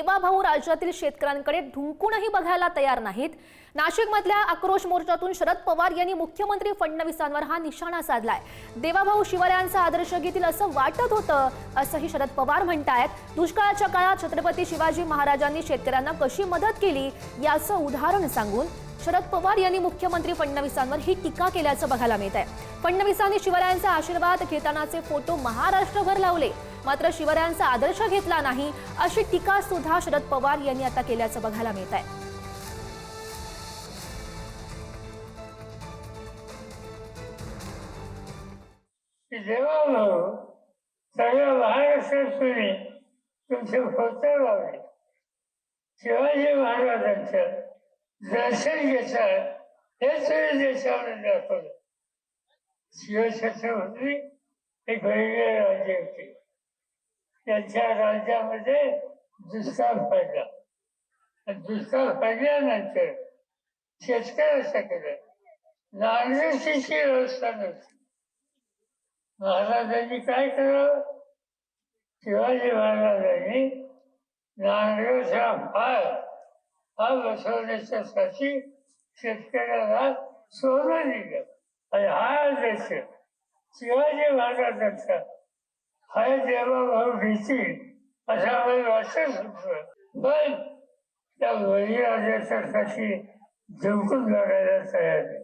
सेवाभाऊ राज्यातील शेतकऱ्यांकडे ढुंकूनही बघायला तयार नाहीत. नाशिकमधल्या आक्रोश मोर्चातून शरद पवार यांनी मुख्यमंत्री फडणवीसांवर हा निशाणा साधलाय. देवाभाऊ शिवरायांचा आदर्श घेतील असं वाटत होतं असंही शरद पवार म्हणतायत. दुष्काळाच्या काळात छत्रपती शिवाजी महाराजांनी शेतकऱ्यांना कशी मदत केली याचं उदाहरण सांगून शरद पवार यांनी मुख्यमंत्री फडणवीसांवर ही टीका केल्याचं बघायला मिळत आहे. फडणवीसांनी शिवरायांचा आशीर्वाद घेतानाचे फोटो महाराष्ट्रभर लावले. मात्र शिवरायांचा आदर्श घेतला नाही अशी टीका सुद्धा शरद पवार यांनी आता केल्याचं बघायला मिळत आहे. की तुमचे फोटो लावले शिवाजी महाराजांचं दर्शन घेतात हे देशामध्ये दाखवलं शिवछत्रपती हे। वेगळे राजे होते। त्यांच्या राज्यामध्ये दुष्काळ पडला दुष्काळ पडल्यानंतर शेतकऱ्याचं केलं नागरिकीची व्यवस्था नव्हती महाराजांनी काय करावं शिवाजी महाराजांनी नांगराचा फार हा बसवण्याच्यासाठी शेतकऱ्याला सोनं दिलं. आणि हा देश शिवाजी महाराजांचा हा देवाभाव घेतील असं आम्हाला वाटत होतं पण त्या बळीराजाच्यासाठी झुंकून लढायला तयार आहे.